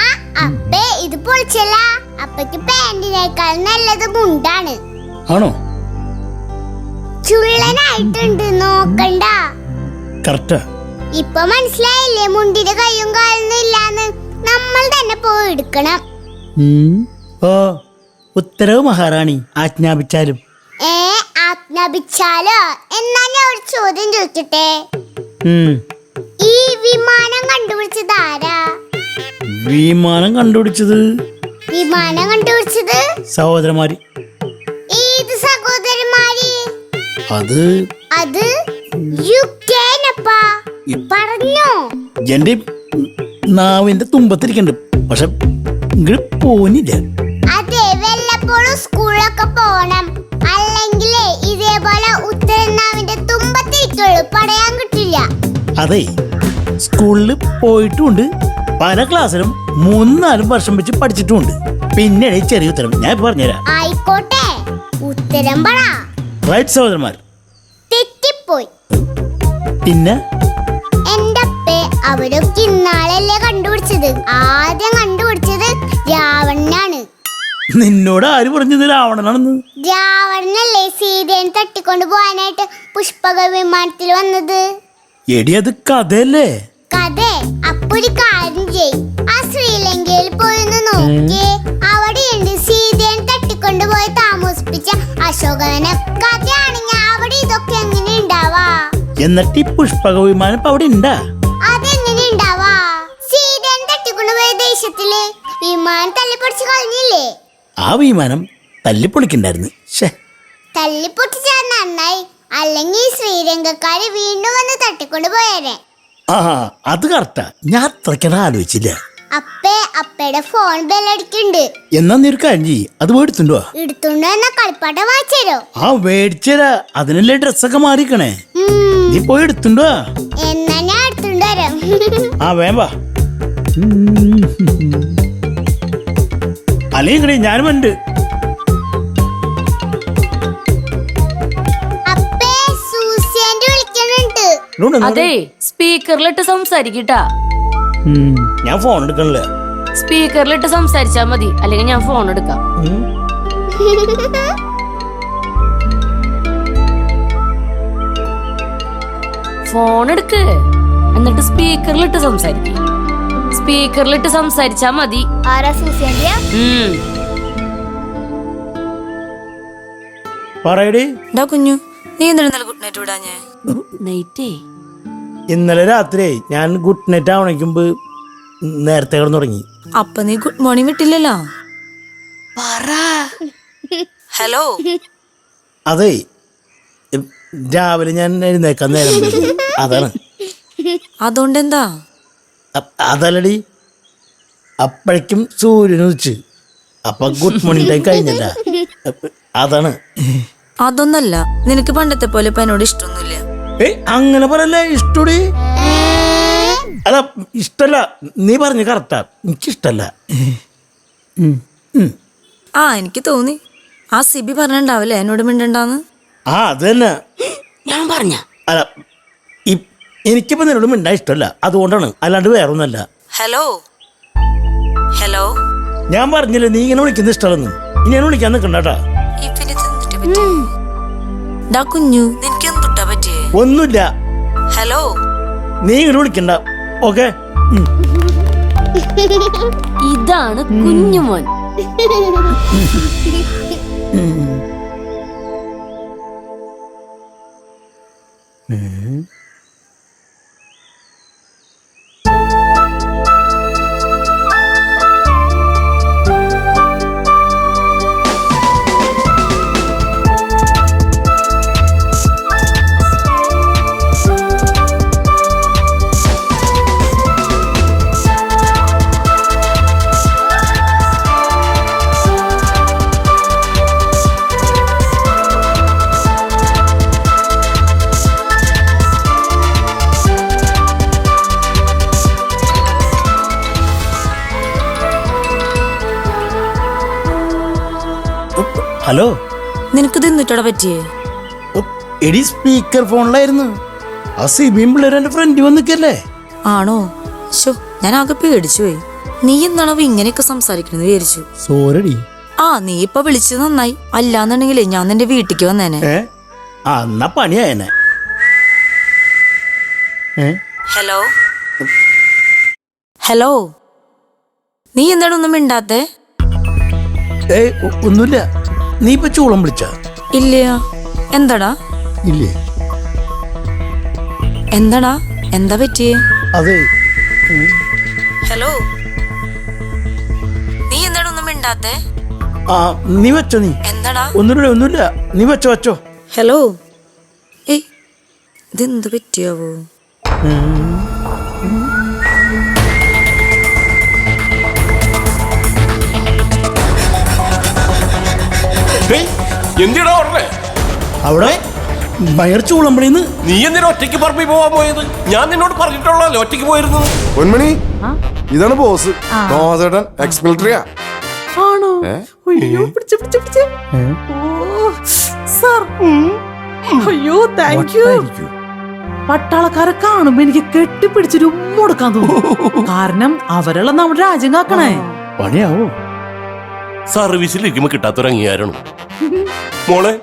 ആ അപ്പേ ഇത് പൊളിച്ചല്ല. അപ്പയ്ക്ക് പാന്റിനേക്കാൾ നല്ലത് മുണ്ടാണ്. ആണോ? ചുള്ളനായിട്ടുണ്ട് നോക്കണ്ട. കറക്റ്റാ. ഇപ്പൊ മനസ്സിലായില്ലേ മുണ്ടിന്റെ കയ്യും കാലൊന്നും ഇല്ലാന്ന്. നമ്മൾ തന്നെ പോയി എടുക്കണം. ഓ ഉത്തരവ് മഹാറാണി ആജ്ഞാപിച്ചാലും. ഏ ആജ്ഞാപിച്ചാലോ? എന്നാ ഞാൻ ഒരു ചോദ്യം ചോദിക്കട്ടെ. ഈ വിമാനം കണ്ടുപിടിച്ചത് ആരാ? വിമാനം കണ്ടുപിടിച്ചത് വിമാനം കണ്ടുപിടിച്ചത്? സഹോദരന്മാര്. ഏത് സഹോദരന്മാര്? അത് അത് യുക്കേനപ്പാ പറഞ്ഞോ? എന്റെ നാവിന്റെ തുമ്പത്തിരിക്കണ്ട് പക്ഷെ ഇങ്ങോട്ട് പോന്നില്ല അതെ വല്ലപ്പോഴും സ്കൂളിലൊക്കെ അതെ സ്കൂളിൽ പോയിട്ടുമുണ്ട്. പല ക്ലാസ്സിലും മൂന്നാലും നാലും വർഷം വെച്ച് പഠിച്ചിട്ടുമുണ്ട്. പിന്നെ ചെറിയ ഉത്തരം ഞാൻ പറഞ്ഞുതരാം. ആയിക്കോട്ടെ ഉത്തരം പറ. റൈറ്റ് സഹോദരന്മാർ. തെറ്റിപ്പോയി. പിന്നെ? എന്റെ അപ്പേ അവരൊക്കെ ഇന്നാളല്ലേ കണ്ടുപിടിച്ചത്. ആദ്യം കണ്ടുപിടിച്ചത് രാവണനാണ്. നിന്നോട് ആര് പറഞ്ഞത് രാവണനാണെന്ന്? രാവണനല്ലേ സീതയെ തട്ടിക്കൊണ്ട് പോവാനായിട്ട് പുഷ്പക വിമാനത്തിൽ വന്നത്? എടി അത് കഥയല്ലേ? കഥ. അപ്പൊ ഒരു കാര്യം ചെയ്. ആ ശ്രീലങ്കയിൽ പോയി നോക്കിയേ. അവിടെ അവിടെയുണ്ട് സീതയെ തട്ടിക്കൊണ്ട് പോയി താമസിപ്പിച്ച അശോകനെ. കഥയാണെങ്കിൽ അവിടെ ഇതൊക്കെ എങ്ങനെ ഉണ്ടാവാ? എന്നിട്ട് ഈ പുഷ്പക വിമാനം ഇപ്പൊ അവിടെ ഉണ്ടാ അതെങ്ങനെ ഉണ്ടാവാ? സീതയെ തട്ടിക്കൊണ്ട് പോയ ദേശത്തിൽ വിമാനം തല്ലിപ്പൊടിച്ച് കളഞ്ഞില്ലേ? ആ വിമാനം തല്ലിപ്പൊളിക്കണ്ടായിരുന്നു. ഷേ തല്ലിപ്പൊട്ടിച്ചാൽ നന്നായി. അല്ലെങ്കിൽ ശ്രീരംഗക്കാര് വീണ്ടും വന്ന് തട്ടിക്കൊണ്ട് പോയേരെ ആ അത് കറക്റ്റാ. ഞാൻ അത്രയ്ക്കത് ആലോചിച്ചില്ല. അപ്പേ അപ്പയുടെ ഫോൺ ബെല്ലടിക്കുണ്ട് എന്നാ നീ ഒരു അത് മേടിച്ചുണ്ടോ എടുത്തുണ്ടോ എന്നാ കളിപ്പാട്ടം വാങ്ങിച്ചരോ ആ മേടിച്ചരാ. അതിനല്ലേ ഡ്രസ്സൊക്കെ മാറിക്കണേ നീ പോയി എടുത്തുണ്ടോ എന്നാ ഞാൻ എടുത്തുണ്ട് വരാം. ആ വേമ്പാ അല്ലെങ്കിൽ ഞാനും ഉണ്ട്. അതെ സ്പീക്കറിലിട്ട് സംസാരിക്കട്ടാ. ഞാൻ ഫോൺ എടുക്കണില്ല. സ്പീക്കറിലിട്ട് സംസാരിച്ചാ മതി. അല്ലെങ്കിൽ ഞാൻ ഫോൺ എടുക്കാം. ഫോൺ എടുക്ക്. എന്നിട്ട് സ്പീക്കറിലിട്ട് സംസാരിക്കും. സ്പീക്കറിലിട്ട് സംസാരിച്ചാ മതി. ആരാ സൂസിയ ഉം. പറയടി. എന്താ കുഞ്ഞു നീ എന്തിനാ നല്ല ഗുഡ് നൈറ്റ് വിടാഞ്ഞേ? നൈറ്റേ ഇന്നലെ രാത്രി ഞാൻ ഗുഡ് നൈറ്റ് ആവണിക്കുമ്പ് നേരത്തെ കിടന്നു തുടങ്ങി അപ്പൊ നീ ഗുഡ് മോർണിംഗ് വിട്ടില്ലല്ലോ? പറ. ഹലോ അതെ രാവിലെ ഞാൻ എഴുന്നേക്കാൻ നേരം വൈകി. അതാണ്. അതുകൊണ്ട് എന്താ അ- അതല്ലടി അപ്പോഴേക്കും സൂര്യൻ ഉദിച്ച്. അപ്പൊ ഗുഡ് മോർണിംഗ് ടൈം കഴിഞ്ഞല്ല. അതാണ്. അതൊന്നല്ല നിനക്ക് പണ്ടത്തെ പോലെ ഇപ്പൊ എന്നോട് ഇഷ്ടമൊന്നുമില്ല ഏയ് അങ്ങനെ പറയല്ലേ ഇഷ്ടോടി? അല്ല ഇഷ്ടല്ല. നീ പറഞ്ഞു കറക്റ്റാ. എനിക്കിഷ്ടല്ല. ആ എനിക്ക് തോന്നി. ആ സിബി പറഞ്ഞിണ്ടാവില്ലേ എന്നോട് മിണ്ടണ്ടാന്ന്? ആ അത് തന്നെ. ഞാൻ പറഞ്ഞ. അല്ല എനിക്കിപ്പോ നിന്നോട് മിണ്ടാ ഇഷ്ടമല്ല അതുകൊണ്ടാണ്. അല്ലാണ്ട് വേറൊന്നല്ല ഹലോ? ഹലോ? ഞാൻ പറഞ്ഞില്ലേ നീ ഇങ്ങനെ വിളിക്കുന്ന ഇഷ്ടമല്ലെന്ന്. ഇനി ഞാൻ വിളിക്കാൻ നിൽക്കണ്ടാ കുഞ്ഞു ഒന്നുമില്ല. ഹലോ നീ ഇങ്ങനെ വിളിക്കണ്ട. ഓക്കെ ഇതാണ് കുഞ്ഞുമോൻ. ഹലോ? നിനക്ക് തിന്നിട്ടോടെ പറ്റിയേ? എടി സ്പീക്കർ ഫോണിലായിരുന്നു ആ സിബിയും പിള്ളേരും എന്റെ ഫ്രണ്ട് വന്നിക്കല്ലേ ആണോ? ശോ ഞാൻ ആകെ പേടിച്ചു പോയി. നീ എന്താണോ ഇങ്ങനെയൊക്കെ സംസാരിക്കണെന്ന് വിചാരിച്ചു? സോരടി. ആ നീ ഇപ്പൊ വിളിച്ചത് നന്നായി. അല്ലാന്നുണ്ടെങ്കിലേ ഞാൻ നിന്റെ വീട്ടിക്ക് വന്നേനെ. ഏ? ആ എന്നാ പണിയായനെ. ഏ? ഹലോ? ഹലോ? നീ എന്താണ് ഒന്നും മിണ്ടാത്തെ? ഏയ് ഒ- ഒന്നുമില്ല. നീ ഇപ്പൊ ചൂളം വിളിച്ച? ഇല്ല എന്താടാ? ഇല്ലേ? എന്താടാ? എന്താ പറ്റിയേ? അതെ. ഹലോ. നീ എന്താണ് ഒന്നും മിണ്ടാത്തെ? ആ നീ വെച്ചോ നീ. എന്താടാ? ഒന്നുമില്ല ഒന്നുമില്ല. നീ വെച്ചോ വെച്ചോ. ഹലോ. ഏയ് ഇതെന്ത് പറ്റിയാവോ? എന്തിടാ പറഞ്ഞേ അവിടെ ഭയങ്കര ചൂളമ്പളിന്ന് നീ എന്തിനാ ഒറ്റയ്ക്ക് പറമ്പിൽ പോവാൻ പോയത്? ഞാൻ നിന്നോട് പറഞ്ഞിട്ടുള്ളല്ലോ ഒറ്റയ്ക്ക് പോയിരുന്നു പൊന്മണി ഇതാണ് ബോസ് തോമസേട്ടൻ എക്സ് മിലിറ്ററിയാ ആണോ? അയ്യോ പിടിച്ച് പിടിച്ച് പിടിച്ച്. ഓ സാർ. അയ്യോ താങ്ക് യു പട്ടാളക്കാരെ കാണുമ്പോ എനിക്ക് കെട്ടിപ്പിടിച്ചൊരു ഉമ്മ കൊടുക്കാൻ തോന്നുന്നു കാരണം അവരുള്ള നമ്മുടെ രാജ്യം കാക്കണേ. പണിയാവോ? സർവീസിലിരിക്കുമ്പോ കിട്ടാത്തൊരു അംഗീകാരമാണ്. മോളെ